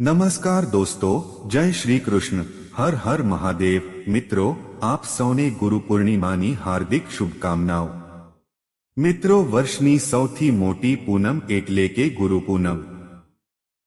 નમસ્કાર દોસ્તો, જય શ્રી કૃષ્ણ. હર હર મહાદેવ. મિત્રો, આપ સૌને ગુરુ પૂર્ણિમાની હાર્દિક શુભકામનાઓ. મિત્રો, વર્ષની સૌથી મોટી પૂનમ એટલે કે ગુરુ પૂનમ.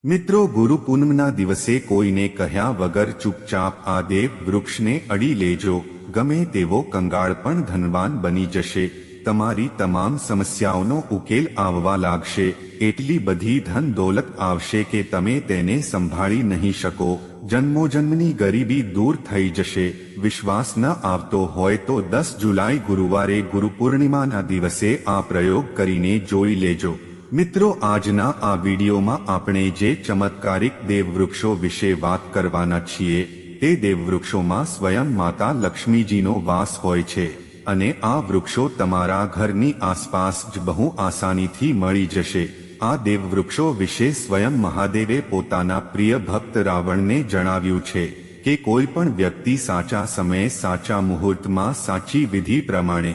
મિત્રો, ગુરુ પૂનમના દિવસે કોઈને કહ્યા વગર ચૂપચાપ આ દેવ વૃક્ષને અડી લેજો. ગમે તેવો કંગાળ પણ ધનવાન બની જશે. તમારી તમામ સમસ્યાઓનો ઉકેલ આવવા લાગશે. એટલી બધી ધન દોલત આવશે કે તમે તેને સંભાળી નહીં શકો. જન્મોજન્મની ગરીબી દૂર થઈ જશે. વિશ્વાસ ન આવતો હોય તો દસ જુલાઈ ગુરુવારે ગુરુ પૂર્ણિમાના દિવસે આ પ્રયોગ કરીને જોઈ લેજો. મિત્રો, આજના આ વિડીયોમાં આપણે જે ચમત્કારિક દેવવૃક્ષો વિશે વાત કરવાના છીએ, તે દેવવૃક્ષોમાં સ્વયં માતા લક્ષ્મીજીનો વાસ હોય છે. અને આ વૃક્ષો તમારા ઘરની આસપાસ જ બહુ આસાનીથી મળી જશે. આ દેવવૃક્ષો વિશે સ્વયં મહાદેવે પોતાના પ્રિય ભક્ત રાવણને જણાવ્યું છે કે કોઈ પણ વ્યક્તિ સાચા સમયે સાચા મુહૂર્તમાં સાચી વિધિ પ્રમાણે.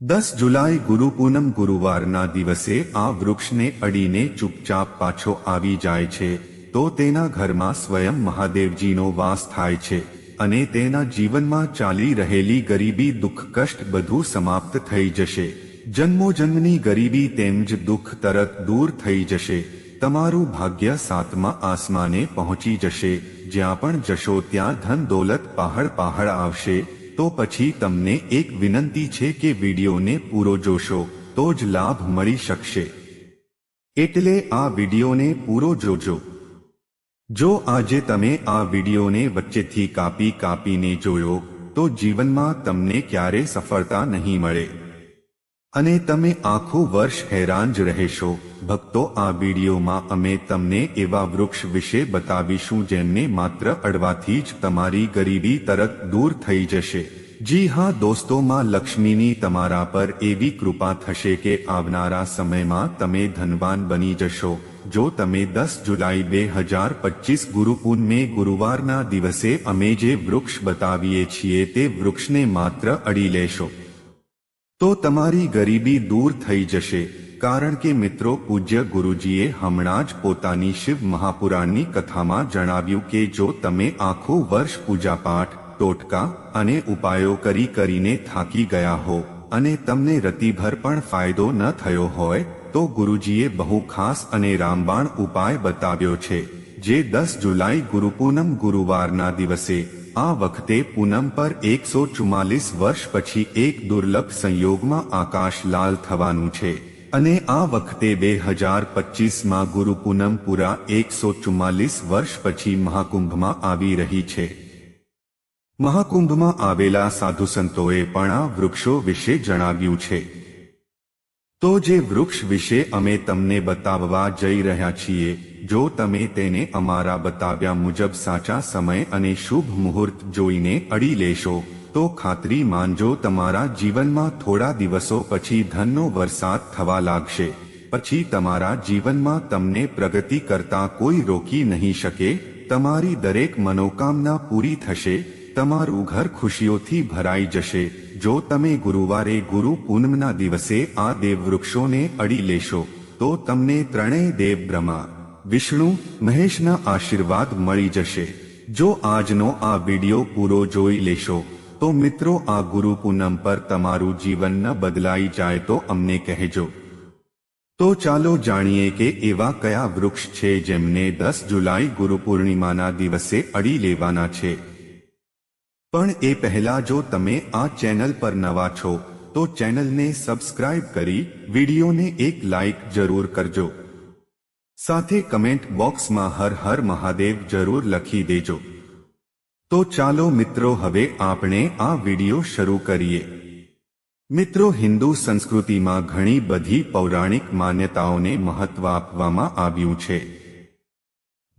દસ જુલાઈ ગુરુ પૂનમ ગુરુવારના દિવસે આ વૃક્ષને અડીને ચૂપચાપ પાછો આવી જાય છે, તો તેના ઘરમાં સ્વયં મહાદેવજીનો વાસ થાય છે. અને તેના જીવનમાં ચાલી રહેલી ગરીબી દુઃખ કષ્ટ બધું સમાપ્ત થઈ જશે. જન્મોજન્મની ગરીબી તેમજ દુઃખ તરત દૂર થઈ જશે. તમારું ભાગ્ય સાતમા આસમાને પહોંચી જશે. જ્યાં પણ જશો ત્યાં ધન દોલત પહાડ પહાડ આવશે. તો પછી તમને એક વિનંતી છે કે વિડીયોને પૂરો જોશો, તો જ લાભ મળી શકશે. એટલે આ વિડીયોને પૂરો જોજો. જો આજે તમે આ વિડીયોને વચ્ચેથી કાપી કાપીને જોયો, તો જીવનમાં તમને ક્યારે સફળતા નહીં મળે. અને તમે આખું વર્ષ હેરાન જ રહેશો. ભક્તો, આ વિડીયોમાં અમે તમને એવા વૃક્ષ વિશે બતાવીશું જેમને માત્ર અડવાથી જ તમારી ગરીબી તરત દૂર થઈ જશે. જી હા દોસ્તોમાં લક્ષ્મીની તમારા પર એવી કૃપા થશે કે આવનારા સમયમાં તમે ધનવાન બની જશો. જો તમે દસ જુલાઈ બે હજાર પચીસ ગુરુ ગુરુવારના દિવસે અમે જે વૃક્ષ બતાવીએ છીએ તે વૃક્ષને માત્ર અડી લેશો. તો તમારી ગરીબી દૂર થઈ જશે, કારણ કે મિત્રો પૂજ્ય ગુરુજીએ હમણાં જ પોતાની શિવ મહાપુરાણની કથામાં જણાવ્યું કે જો તમે આખું વર્ષ પૂજાપાઠ, ટોટકા અને ઉપાયો કરી કરીને થાકી ગયા હો અને તમને રતિભર પણ ફાયદો ન થયો હોય તો ગુરુજીએ બહુ ખાસ અને રામબાણ ઉપાય બતાવ્યો છે, જે દસ જુલાઈ ગુરુ પૂનમ ગુરુવારના દિવસે, આ વખતે પૂનમ પર એકસો ચુમ્માલીસ વર્ષ પછી એક દુર્લભ સંયોગમાં આકાશ લાલ થવાનું છે. અને આ વખતે બે હજાર પચીસમાં ગુરુ પૂનમ પૂરા એકસો ચુમ્માલીસ વર્ષ પછી મહાકુંભમાં આવી રહી છે. મહાકુંભમાં આવેલા સાધુ સંતોએ પણ આ વૃક્ષો વિશે જણાવ્યું છે. તો જે વૃક્ષ વિશે અમે તમને બતાવવા જઈ રહ્યા છીએ, જો તમે તેને અમારા બતાવ્યા મુજબ સાચા સમય અને શુભ મુહૂર્ત જોઈને અડી લેશો, તો ખાતરી માનજો તમારા જીવનમાં થોડા દિવસો પછી ધનનો વરસાદ થવા લાગશે. પછી તમારા જીવનમાં તમને પ્રગતિ કરતા કોઈ રોકી નહીં શકે, તમારી દરેક મનોકામના પૂરી થશે, તમારું ઘર ખુશીઓથી ભરાઈ જશે જો તમે ગુરુવારે ગુરુ પૂનમના દિવસે આ દેવવૃક્ષોને અડી લેશો, તો તમને ત્રણેય દેવ બ્રહ્મા, વિષ્ણુ, મહેશના આશીર્વાદ મળી જશે. જો આજનો આ વિડિયો પૂરો જોઈ લેશો, તો મિત્રો આ ગુરુ પૂનમ પર તમારું જીવન ન બદલાઈ જાય તો અમને કહેજો. તો ચાલો જાણીએ કે એવા કયા વૃક્ષ છે જેમને દસ જુલાઈ ગુરુ પૂર્ણિમાના દિવસે અડી લેવાના છે. પણ એ પહેલા જો તમે આ ચેનલ પર નવા છો, તો ચેનલને સબસ્ક્રાઇબ કરી વિડીયોને એક લાઇક જરૂર કરજો. સાથે કમેન્ટ બોક્સમાં હર હર મહાદેવ જરૂર લખી દેજો. તો ચાલો મિત્રો, હવે આપણે આ વીડિયો શરૂ કરીએ. મિત્રો, હિન્દુ સંસ્કૃતિમાં ઘણી બધી પૌરાણિક માન્યતાઓને મહત્વ આપવામાં આવ્યું છે.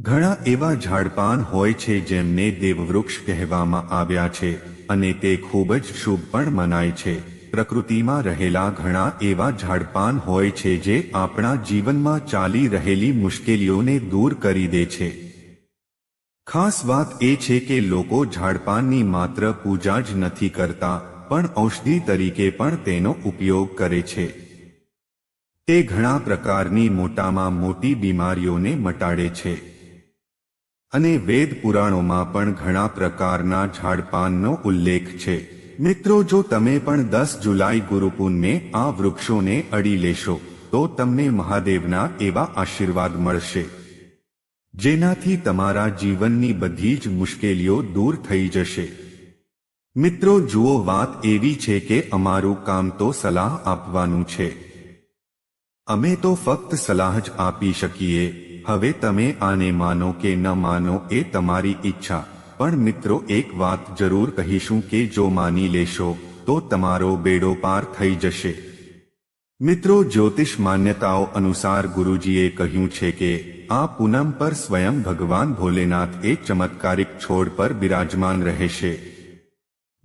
ઘણા એવા ઝાડપાન હોય છે જેમને દેવવૃક્ષ કહેવામાં આવ્યા છે અને તે ખૂબ જ શુભ પણ મનાય છે. પ્રકૃતિમાં રહેલા ઘણા એવા ઝાડપાન હોય છે જે આપણા જીવનમાં ચાલી રહેલી મુશ્કેલીઓને દૂર કરી દે છે. ખાસ વાત એ છે કે લોકો ઝાડપાનની માત્ર પૂજા જ નથી કરતા, પણ ઔષધિ તરીકે પણ તેનો ઉપયોગ કરે છે. તે ઘણા પ્રકારની મોટામાં મોટી બીમારીઓને મટાડે છે. અને વેદ પુરાણોમાં પણ ઘણા પ્રકારના ઝાડપાનનો ઉલ્લેખ છે. મિત્રો, જો તમે પણ દસ જુલાઈ ગુરુપૂનમે આ વૃક્ષોને અડી લેશો, તો તમને મહાદેવના એવા આશીર્વાદ મળશે. જેનાથી તમારા જીવનની બધી જ મુશ્કેલીઓ દૂર થઈ જશે. મિત્રો, જુઓ, વાત એવી છે કે અમારું કામ તો સલાહ આપવાનું છે. અમે તો ફક્ત સલાહ જ આપી શકીએ. હવે તમે આને માનો કે ન માનો એ તમારી ઈચ્છા. પણ મિત્રો એક વાત જરૂર કહીશું કે જો માની લેશો, તો તમારો બેડો પાર થઈ જશે. મિત્રો જ્યોતિષ માન્યતાઓ અનુસાર ગુરુજીએ કહ્યું છે કે, આ પૂનમ પર સ્વયં ભગવાન ભોલેનાથ એ ચમત્કારિક છોડ પર બિરાજમાન રહેશે.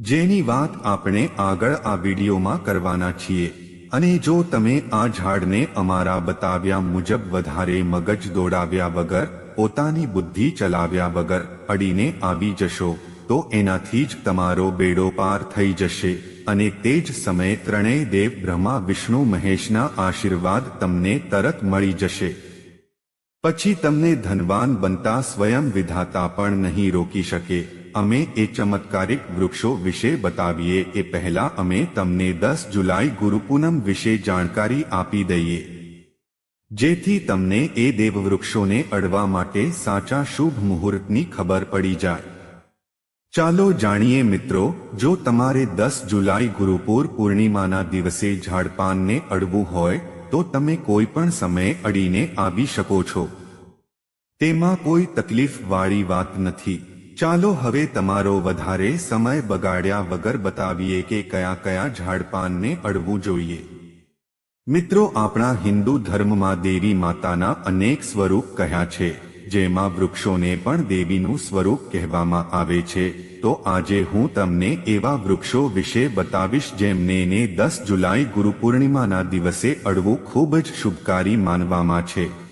જેની વાત આપણે આગળ આ વિડીયોમાં કરવાના છીએ. અને જો તમે આ ઝાડને અમારા બતાવ્યા મુજબ વધારે મગજ દોડાવ્યા વગર, પોતાની બુદ્ધિ ચલાવ્યા વગર અડીને આવી જશો, તો એનાથી જ તમારો બેડો પાર થઈ જશે. અને તે જ સમયે ત્રણેય દેવ બ્રહ્મા, વિષ્ણુ, મહેશના આશીર્વાદ તમને તરત મળી જશે. પછી તમને ધનવાન બનતા સ્વયં વિધાતા પણ નહીં રોકી શકે. અમે એ ચમત્કારિક વૃક્ષો વિશે બતાવીએ. એ પહેલા અમે તમને દસ જુલાઈ ગુરુપૂનમ વિશે જાણકારી આપી દઈએ. જેથી તમને એ દેવવૃક્ષોને અડવા માટે સાચા શુભ મુહૂર્તની ખબર પડી જાય. ચાલો જાણીએ મિત્રો, જો તમારે દસ જુલાઈ ગુરુપુર પૂર્ણિમાના દિવસે ઝાડપાનને અડવું હોય, તો તમે કોઈ પણ સમયે અડીને આવી શકો છો. તેમાં કોઈ તકલીફવાળી વાત નથી. ચાલો હવે તમારો વધારે સમય બગાડ્યા વગર બતાવીએ કે કયા કયા ઝાડપાનને અડવું જોઈએ. મિત્રો, આપણા હિન્દુ ધર્મમાં દેવી માતાના અનેક સ્વરૂપ કહ્યા છે? જેમાં વૃક્ષોને પણ દેવીનું સ્વરૂપ કહેવામાં આવે છે. તો આજે હું તમને એવા વૃક્ષો વિશે બતાવીશ જેમને દસ જુલાઈ ગુરુ પૂર્ણિમાના દિવસે અડવું ખૂબ જ શુભકારી માનવામાં છે.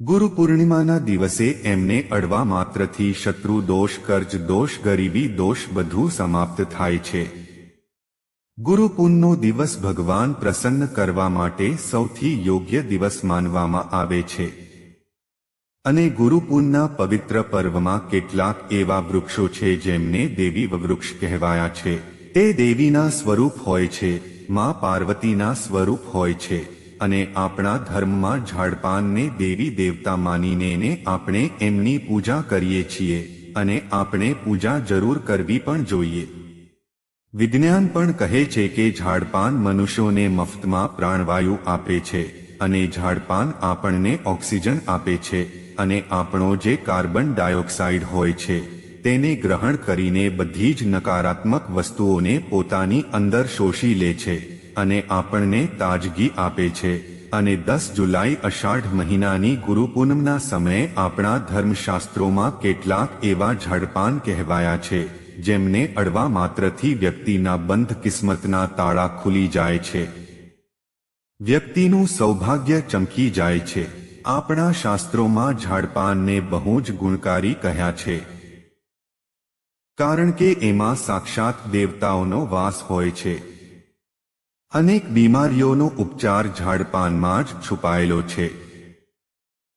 ગુરુ પૂર્ણિમાના દિવસે એમને અડવા માત્રથી શત્રુ દોષ, કર્જ દોષ, ગરીબી દોષ બધું સમાપ્ત થાય છે. ગુરુ પૂનનો દિવસ ભગવાન પ્રસન્ન કરવા માટે સૌથી યોગ્ય દિવસ માનવામાં આવે છે. અને ગુરુપૂનના પવિત્ર પર્વમાં કેટલાક એવા વૃક્ષો છે જેમને દેવી વૃક્ષ કહેવાયા છે. તે દેવીના સ્વરૂપ હોય છે, મા પાર્વતીના સ્વરૂપ હોય છે. અને આપણા ધર્મમાં ઝાડપાનને દેવી દેવતા માનીને ને આપણે એમની પૂજા કરીએ છીએ અને આપણે પૂજા જરૂર કરવી પણ જોઈએ. વિજ્ઞાન પણ કહે છે કે ઝાડપાન મનુષ્યોને મફતમાં પ્રાણવાયુ આપે છે અને ઝાડપાન આપણને ઓક્સિજન આપે છે અને આપણો જે કાર્બન ડાયોક્સાઇડ હોય છે તેને ગ્રહણ કરીને બધી જ નકારાત્મક વસ્તુઓને પોતાની અંદર શોષી લે છે. અને આપણને તાજગી આપે છે. અને દસ જુલાઈ અષાઢ મહિનાની ગુરુ પૂનમના સમયે આપણા ધર્મશાસ્ત્રોમાં કેટલાક એવા ઝડપાન કહેવાયા છે, જેમને અડવા માત્રથી વ્યક્તિના બંધ કિસ્મતના તાળા ખુલી જાય છે. વ્યક્તિનું સૌભાગ્ય ચમકી જાય છે. આપણા શાસ્ત્રોમાં ઝાડપાનને બહુ જ ગુણકારી કહ્યા છે. કારણ કે એમાં સાક્ષાત દેવતાઓનો વાસ હોય છે. અનેક બીમારીઓનો ઉપચાર ઝાડપાનમાં જ છુપાયેલો છે.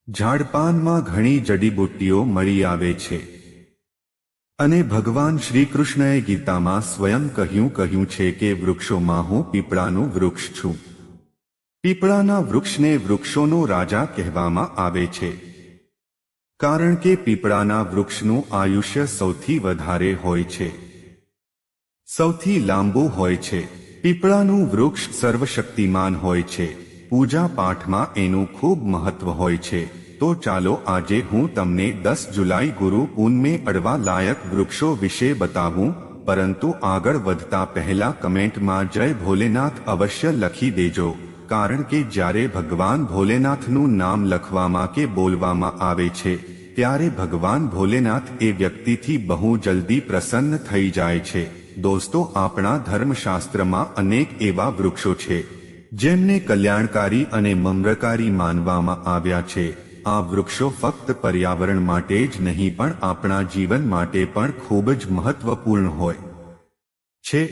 ઝાડપાનમાં ઘણી જડીબુટ્ટીઓ મળી આવે છે. અને ભગવાન શ્રી કૃષ્ણએ ગીતામાં સ્વયં કહ્યું કહ્યું છે કે વૃક્ષોમાં હું પીપળાનું વૃક્ષ છું. પીપળાના વૃક્ષને વૃક્ષોનો રાજા કહેવામાં આવે છે. કારણ કે પીપળાના વૃક્ષનું આયુષ્ય સૌથી વધારે હોય છે. સૌથી લાંબુ હોય છે. પીપળાનું વૃક્ષ સર્વશક્તિમાન હોય છે. પૂજા પાઠમાં એનું ખૂબ મહત્વ હોય છે. તો ચાલો આજે હું તમને દસ જુલાઈ ગુરુ પૂનમે અડવા લાયક વૃક્ષો વિશે બતાવું, પરંતુ આગળ વધતા પહેલા કમેન્ટમાં જય ભોલેનાથ અવશ્ય લખી દેજો, કારણ કે જ્યારે ભગવાન ભોલેનાથનું નામ લખવામાં કે બોલવામાં આવે છે, ત્યારે ભગવાન ભોલેનાથ એ વ્યક્તિથી બહુ જલ્દી પ્રસન્ન થઈ જાય છે. દોસ્તો, આપણા ધર્મશાસ્ત્રમાં અનેક એવા વૃક્ષો છે, જેમને કલ્યાણકારી અને મમ્રકારી માનવામાં આવ્યા છે. આ વૃક્ષો ફક્ત પર્યાવરણ માટે જ નહીં, પણ આપણા જીવન માટે પણ ખૂબ જ મહત્વપૂર્ણ હોય છે.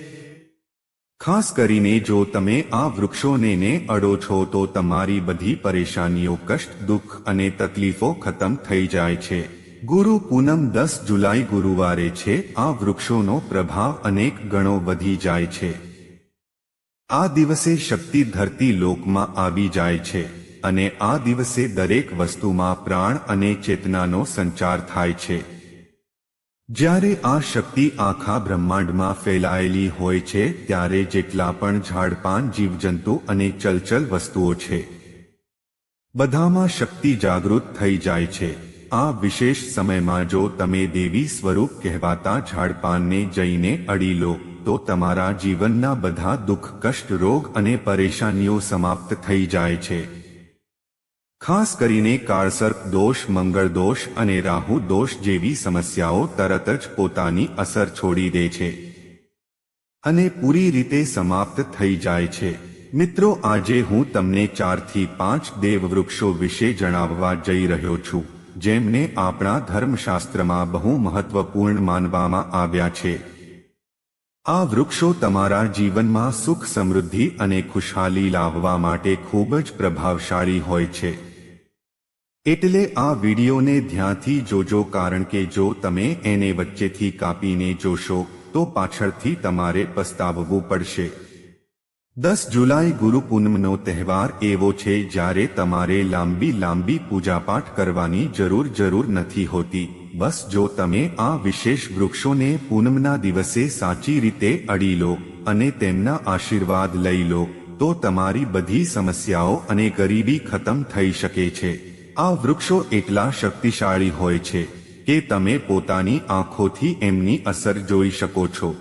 ખાસ કરીને જો તમે આ વૃક્ષોને ને અડો છો, તો તમારી બધી પરેશાનીઓ, કષ્ટ, દુઃખ અને તકલીફો ખતમ થઈ જાય છે. ગુરુ પૂનમ દસ જુલાઈ ગુરુવારે છે. આ વૃક્ષોનો પ્રભાવ અનેક ગણો વધી જાય છે. આ દિવસે શક્તિ ધરતી લોકમાં આવી જાય છે અને આ દિવસે દરેક વસ્તુમાં પ્રાણ અને ચેતનાનો સંચાર થાય છે. જ્યારે આ શક્તિ આખા બ્રહ્માંડમાં ફેલાયેલી હોય છે, ત્યારે જેટલા પણ ઝાડપાન, જીવજંતુ અને ચલચલ વસ્તુઓ છે, બધામાં શક્તિ જાગૃત થઈ જાય છે. આ વિશેષ સમયમાં જો તમે દેવી સ્વરૂપ કહેવાતા ઝાડપાનને જઈને અડી લો, તો તમારા જીવનના બધા દુઃખ, કષ્ટ, રોગ અને પરેશાનીઓ સમાપ્ત થઈ જાય છે. ખાસ કરીને કારસર્ક દોષ, મંગળ દોષ અને રાહુ દોષ જેવી સમસ્યાઓ તરત જ પોતાની અસર છોડી દે છે. અને પૂરી રીતે સમાપ્ત થઈ જાય છે. મિત્રો, આજે હું તમને ચારથી પાંચ દેવવૃક્ષો વિશે જણાવવા જઈ રહ્યો છું. જેમને આપણા ધર્મશાસ્ત્રમાં બહુ મહત્વપૂર્ણ માનવામાં આવ્યા છે. આ વૃક્ષો તમારા જીવનમાં સુખ સમૃદ્ધિ અને ખુશહાલી લાવવા માટે ખૂબ જ પ્રભાવશાળી હોય છે. એટલે આ વિડીયોને ધ્યાનથી જોજો કારણ કે જો તમે એને વચ્ચેથી કાપીને જોશો, તો પાછળથી તમારે પસ્તાવવું પડશે. દસ જુલાઈ ગુરુ પૂનમનો તહેવાર એવો છે જ્યારે તમારે લાંબી લાંબી પૂજાપાઠ કરવાની જરૂર જરૂર નથી હોતી. બસ જો તમે આ વિશેષ વૃક્ષોને પૂનમના દિવસે સાચી રીતે અડી લો અને તેમના આશીર્વાદ લઈ લો, તો તમારી બધી સમસ્યાઓ અને ગરીબી ખતમ થઈ શકે છે. આ વૃક્ષો એટલા શક્તિશાળી હોય છે કે તમે પોતાની આંખોથી એમની અસર જોઈ શકો છો.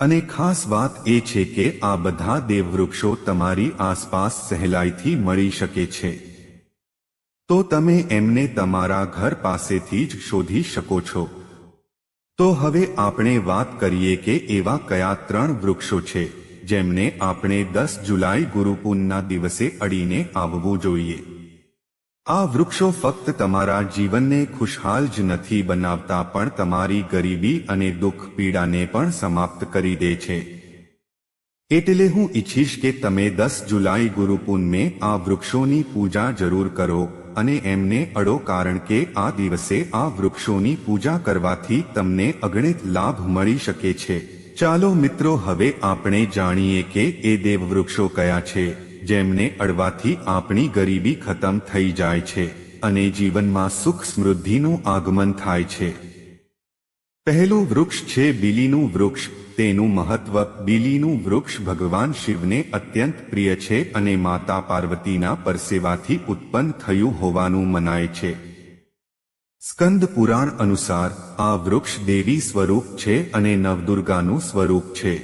અને ખાસ વાત એ છે કે આ બધા દેવવૃક્ષો તમારી આસપાસ સહેલાઈથી મળી શકે છે. તો તમે એમને તમારા ઘર પાસેથી જ શોધી શકો છો. તો હવે આપણે વાત કરીએ કે એવા કયા ત્રણ વૃક્ષો છે, જેમને આપણે દસ જુલાઈ ગુરુપૂનના દિવસે અડીને આવવું જોઈએ. આ વૃક્ષો ફક્ત તમારા જીવનને ખુશહાલ જ નથી બનાવતા, પણ તમારી ગરીબી અને દુઃખ પીડાને પણ સમાપ્ત કરી દે છે. એટલે હું ઈચ્છીશ કે તમે દસ જુલાઈ ગુરુપૂનમે આ વૃક્ષોની પૂજા જરૂર કરો અને એમને અડો, કારણ કે આ દિવસે આ વૃક્ષોની પૂજા કરવાથી તમને અગણિત લાભ મળી શકે છે. ચાલો મિત્રો, હવે આપણે જાણીએ કે એ દેવવૃક્ષો કયા છે. જેમને અડવાથી આપણી ગરીબી ખતમ થઈ જાય છે અને જીવનમાં સુખ સમૃદ્ધિનું આગમન થાય છે. પહેલું વૃક્ષ છે બીલીનું વૃક્ષ. તેનું મહત્વ, બીલીનું વૃક્ષ ભગવાન શિવને અત્યંત પ્રિય છે અને માતા પાર્વતીના પરસેવાથી ઉત્પન્ન થયું હોવાનું મનાય છે. સ્કંદ પુરાણ અનુસાર, આ વૃક્ષ દેવી સ્વરૂપ છે અને નવદુર્ગાનું સ્વરૂપ છે.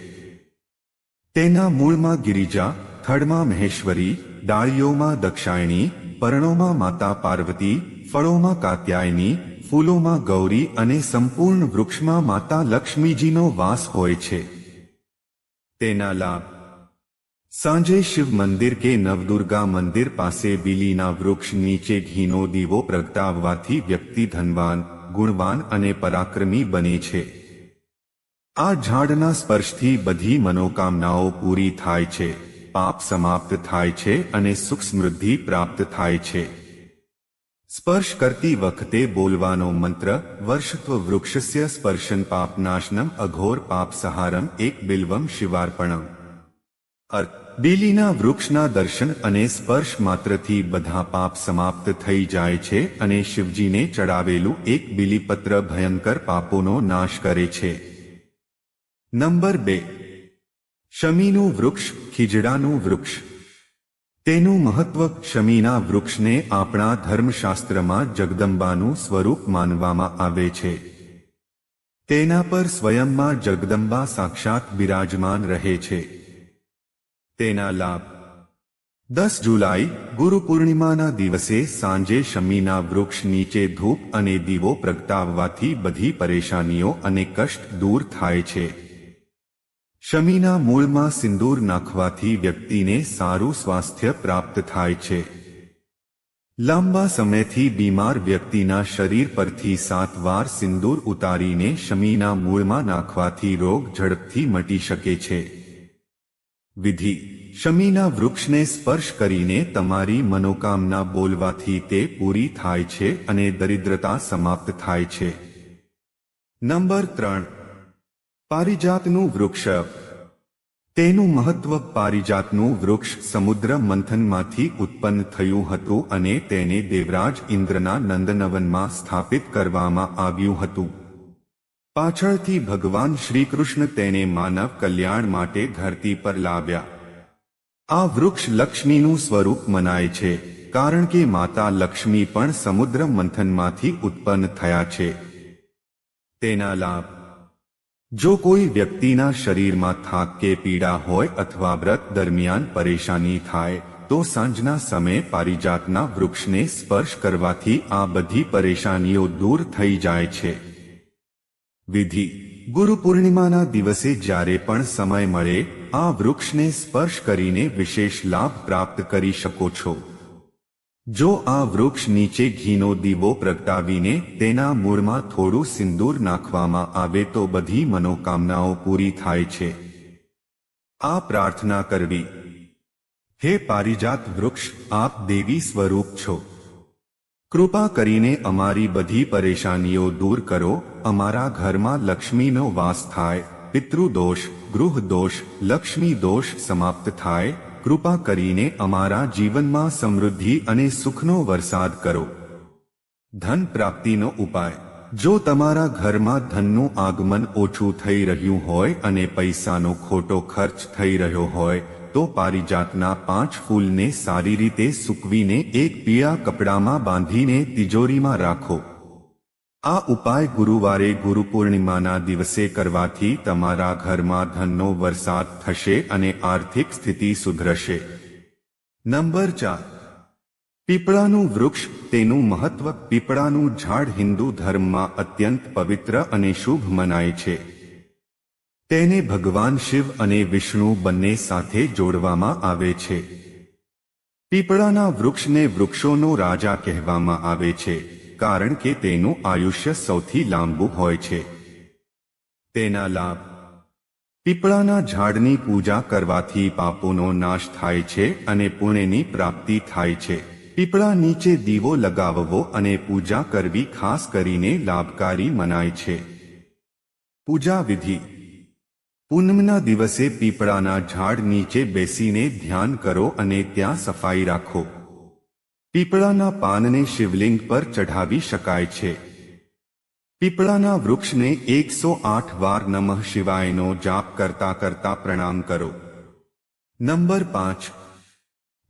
તેના મૂળમાં ગિરિજા થડમાં મહેશ્વરી, ડાળીઓમાં દક્ષાયણી, પર્ણોમાં માતા પાર્વતી, ફળોમાં કાત્યાયની, ફૂલોમાં ગૌરી અને સંપૂર્ણ વૃક્ષમાં માતા લક્ષ્મીજીનો વાસ હોય છે. તેના લાભ. સાંજે શિવ મંદિર કે નવદુર્ગા મંદિર પાસે બીલીના વૃક્ષ નીચે ઘીનો દીવો પ્રગટાવવાથી વ્યક્તિ ધનવાન, ગુણવાન અને પરાક્રમી બને છે. આ ઝાડના સ્પર્શથી બધી મનોકામનાઓ પૂરી થાય છે. પાપ સમાપ્ત થાય છે અને સુખ સમૃદ્ધિ પ્રાપ્ત થાય છે. સ્પર્શ કરતી વખતે બોલવાનો મંત્ર વર્ષત્વ વૃક્ષસ્ય સ્પર્શન પાપનાશનમ અઘોર પાપ સહારમ એક બિલ્વમ શિવાર્પણમ. અર્થ, બીલીના વૃક્ષના દર્શન અને સ્પર્શ માત્રથી બધા પાપ સમાપ્ત થઈ જાય છે અને શિવજીને ચડાવેલું એક બિલીપત્ર ભયંકર પાપોનો નાશ કરે છે. નંબર બે શમીનું વૃક્ષ, ખીજડાનું વૃક્ષ. તેનું મહત્વ શમીના વૃક્ષને આપણા ધર્મશાસ્ત્રમાં જગદંબાનું સ્વરૂપ માનવામાં આવે છે. તેના પર સ્વયંમાં જગદંબા સાક્ષાત બિરાજમાન રહે છે. તેના લાભ. દસ જુલાઈ, ગુરુ પૂર્ણિમાના દિવસે સાંજે શમીના વૃક્ષ નીચે ધૂપ અને દીવો પ્રગટાવવાથી બધી પરેશાનીઓ અને કષ્ટ દૂર થાય છે. શમીના મૂળમાં સિંદૂર નાખવાથી વ્યક્તિને સારું સ્વાસ્થ્ય પ્રાપ્ત થાય છે. લાંબા સમયથી બીમાર વ્યક્તિના શરીર પરથી સાત વાર સિંદૂર ઉતારીને શમીના મૂળમાં નાખવાથી રોગ ઝડપથી મટી શકે છે. વિધિ. શમીના વૃક્ષને સ્પર્શ કરીને તમારી મનોકામના બોલવાથી તે પૂરી થાય છે અને દરિદ્રતા સમાપ્ત થાય છે. નંબર ત્રણ. પારિજાતનું વૃક્ષ. તેનું મહત્વ પારિજાતનું વૃક્ષ સમુદ્ર મંથનમાંથી ઉત્પન્ન થયું હતું અને તેને દેવરાજ ઇન્દ્રના નંદનવનમાં સ્થાપિત કરવામાં આવ્યું હતું. પાછળથી ભગવાન શ્રીકૃષ્ણ તેને માનવ કલ્યાણ માટે ધરતી પર લાવ્યા. આ વૃક્ષ લક્ષ્મીનું સ્વરૂપ મનાય છે, કારણ કે માતા લક્ષ્મી પણ સમુદ્ર મંથનમાંથી ઉત્પન્ન થયા છે. તેના લાભ જો કોઈ વ્યક્તિના શરીરમાં થાક કે પીડા હોય અથવા વ્રત દરમિયાન પરેશાની થાય, તો સાંજના સમયે પારિજાતના વૃક્ષને સ્પર્શ કરવાથી આ બધી પરેશાનીઓ દૂર થઈ જાય છે. વિધિ. ગુરુ પૂર્ણિમાના દિવસે જ્યારે પણ સમય મળે, આ વૃક્ષને સ્પર્શ કરીને વિશેષ લાભ પ્રાપ્ત કરી શકો છો. જો આ વૃક્ષ નીચે ઘીનો દીવો પ્રગટાવીને તેના મૂળમાં થોડું સિંદૂર નાખવામાં આવે તો બધી મનોકામનાઓ પૂરી થાય છે. આ પ્રાર્થના કરવી. હે પારિજાત વૃક્ષ, આપ દેવી સ્વરૂપ છો. કૃપા કરીને અમારી બધી પરેશાનીઓ દૂર કરો, અમારા ઘરમાં લક્ષ્મીનો વાસ થાય, પિતૃદોષ ગૃહ દોષ લક્ષ્મી દોષ સમાપ્ત થાય કૃપા કરીને અમારા જીવનમાં સમૃદ્ધિ અને સુખનો વરસાદ કરો. ધન પ્રાપ્તિનો ઉપાય. જો તમારા ઘરમાં ધનનું આગમન ઓછું થઈ રહ્યું હોય અને પૈસાનો ખોટો ખર્ચ થઈ રહ્યો હોય, તો પારિજાતના પાંચ ફૂલને સારી રીતે સૂકવીને એક પીળા કપડામાં બાંધીને તિજોરીમાં રાખો. આ ઉપાય ગુરુવારે ગુરુ પૂર્ણિમાના દિવસે કરવાથી તમારા ઘરમાં ધનનો વરસાદ થશે અને આર્થિક સ્થિતિ સુધરશે. નંબર ચાર. પીપળાનું વૃક્ષ તેનું મહત્વ પીપળાનું ઝાડ હિન્દુ ધર્મમાં અત્યંત પવિત્ર અને શુભ મનાય છે. તેને ભગવાન શિવ અને વિષ્ણુ બંને સાથે જોડવામાં આવે છે. પીપળાના વૃક્ષને વૃક્ષોનો રાજા કહેવામાં આવે છે. કારણ કે તેનું આયુષ્ય સૌથી લાંબુ હોય છે. તેના લાભ. પીપળાના ઝાડની પૂજા કરવાથી પાપોનો નાશ થાય છે અને પુણ્યની પ્રાપ્તિ થાય છે. પીપળા નીચે દીવો લગાવવો અને પૂજા કરવી ખાસ કરીને લાભકારી મનાય છે. પૂજા વિધિ. પૂનમના દિવસે પીપળાના ઝાડ નીચે બેસીને ધ્યાન કરો અને ત્યાં સફાઈ રાખો. પીપળાના પાનને શિવલિંગ પર ચઢાવી શકાય છે. પીપળાના વૃક્ષને એકસો આઠ વાર નમઃ શિવાયનો જાપ કરતા કરતા પ્રણામ કરો. નંબર પાંચ.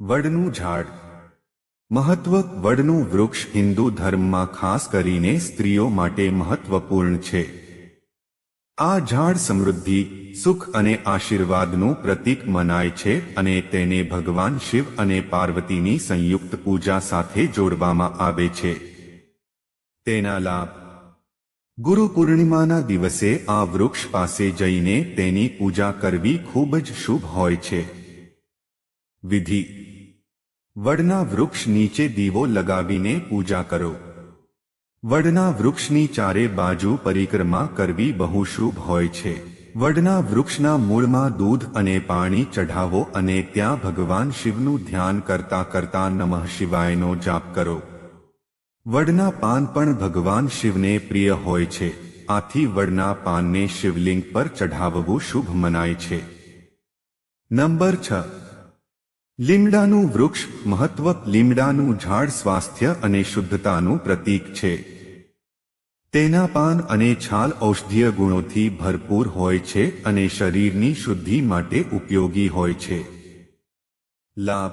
વડનું ઝાડ. મહત્વ વડનું વૃક્ષ હિન્દુ ધર્મમાં ખાસ કરીને સ્ત્રીઓ માટે મહત્વપૂર્ણ છે. આ ઝાડ સમૃદ્ધિ, સુખ અને આશીર્વાદનું પ્રતીક મનાય છે અને તેને ભગવાન શિવ અને પાર્વતીની સંયુક્ત પૂજા સાથે જોડવામાં આવે છે. તેના લાભ. ગુરુ પૂર્ણિમાના દિવસે આ વૃક્ષ પાસે જઈને તેની પૂજા કરવી ખૂબ જ શુભ હોય છે. વિધિ. વડના વૃક્ષ નીચે દીવો લગાવીને પૂજા કરો. વડના વૃક્ષની ચારે બાજુ પરિક્રમા કરવી બહુ શુભ હોય છે. વડના વૃક્ષના મૂળમાં દૂધ અને પાણી ચઢાવો અને ત્યાં ભગવાન શિવનું ધ્યાન કરતા કરતા નમઃ શિવાયનો જાપ કરો. વડના પાન પણ ભગવાન શિવને પ્રિય હોય છે. આથી વડના પાનને શિવલિંગ પર ચઢાવવું શુભ મનાય છે. નંબર છ. લીમડાનું વૃક્ષ મહત્વ લીમડાનું ઝાડ સ્વાસ્થ્ય અને શુદ્ધતાનું પ્રતીક છે. તેના પાન અને છાલ ઔષધીય ગુણોથી ભરપૂર હોય છે અને શરીરની શુદ્ધિ માટે ઉપયોગી હોય છે. લાભ.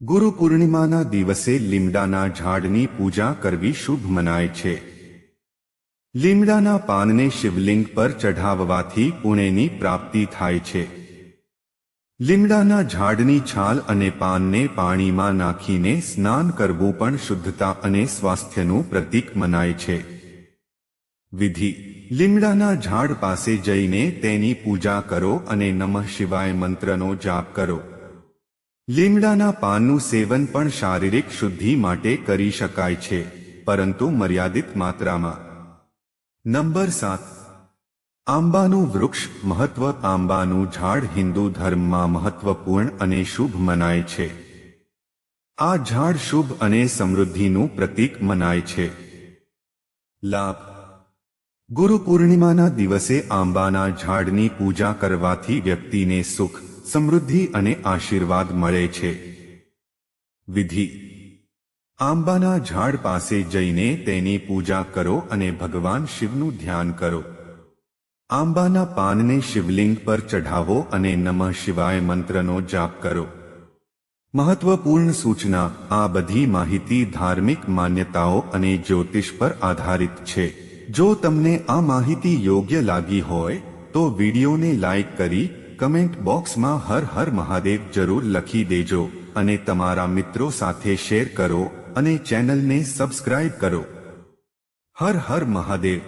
ગુરુ પૂર્ણિમાના દિવસે લીમડાના ઝાડની પૂજા કરવી શુભ મનાય છે. લીમડાના પાનને શિવલિંગ પર ચઢાવવાથી પુણ્યની પ્રાપ્તિ થાય છે. લીમડાના ઝાડની છાલ અને પાનને પાણીમાં નાખીને સ્નાન કરવું પણ શુદ્ધતા અને સ્વાસ્થ્યનું પ્રતીક મનાય છે. વિધિ. લીમડાના ઝાડ પાસે જઈને તેની પૂજા કરો અને નમઃ શિવાય મંત્રનો જાપ કરો. લીમડાના પાનનું સેવન પણ શારીરિક શુદ્ધિ માટે કરી શકાય છે, પરંતુ મર્યાદિત માત્રામાં. નંબર સાત. આંબાનું વૃક્ષ મહત્વ આંબાનું ઝાડ હિન્દુ ધર્મમાં મહત્વપૂર્ણ અને શુભ મનાય છે. આ ઝાડ શુભ અને સમૃદ્ધિનું પ્રતીક મનાય છે. લાભ. ગુરુ પૂર્ણિમાના દિવસે આંબાના ઝાડની પૂજા કરવાથી વ્યક્તિને સુખ, સમૃદ્ધિ અને આશીર્વાદ મળે છે. વિધિ. આંબાના ઝાડ પાસે જઈને તેની પૂજા કરો અને ભગવાન શિવનું ધ્યાન કરો. આંબાના પાનને શિવલિંગ પર ચઢાવો અને નમઃ શિવાય મંત્રનો જાપ કરો. મહત્વપૂર્ણ સૂચના, આ બધી માહિતી ધાર્મિક માન્યતાઓ અને જ્યોતિષ પર આધારિત છે. જો તમને આ માહિતી યોગ્ય લાગી હોય, તો વિડીયોને લાઈક કરી કમેન્ટ બોક્સમાં હર હર મહાદેવ જરૂર લખી દેજો અને તમારા મિત્રો સાથે શેર કરો અને ચેનલને સબસ્ક્રાઇબ કરો. હર હર મહાદેવ.